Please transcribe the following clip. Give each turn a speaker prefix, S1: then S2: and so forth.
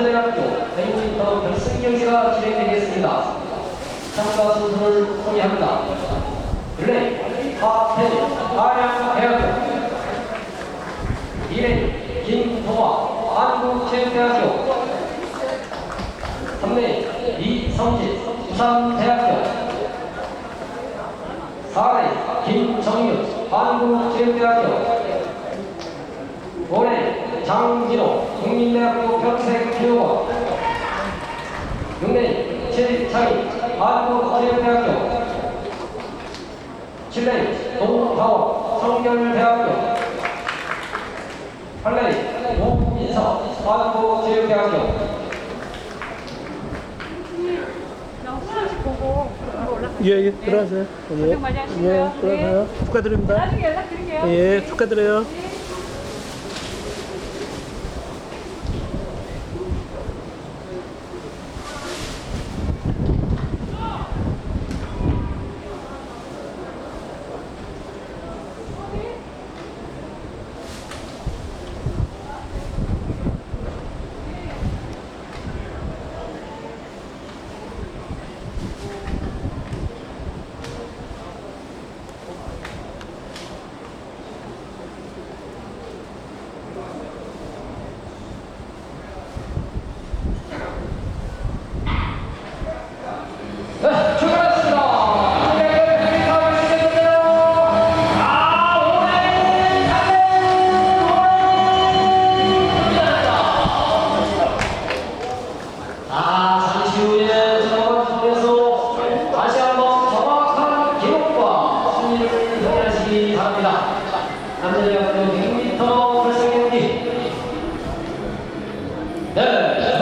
S1: 한전대학교 배드민턴 결승 경기가 진행되겠습니다. 참가 선수를 소개합니다. 블레이 하태리 한양대학교 2레인 김동화 한국체육대학교 3레인 이성진 부산대학교 4레인 김정윤 한국체육대학교 5레인 장진호 국민대학교 평생교육원 6레인 최창희 한국체육대학교 7레인 동타원 성결대학교 8레인 오민서 한국체육대학교.
S2: 예, 예, 들어가세요. 예, 많이 하시고요. 예, 들어가세요. 축하드립니다. 나중에 연락드릴게요. 예, 축하드려요. 네.
S1: 아, 잠시 후에 수업을 해서 다시 한번 정확한 기록과 순위를 확인하시기 바랍니다. 남자 여학교 100m 활성 경기. 네.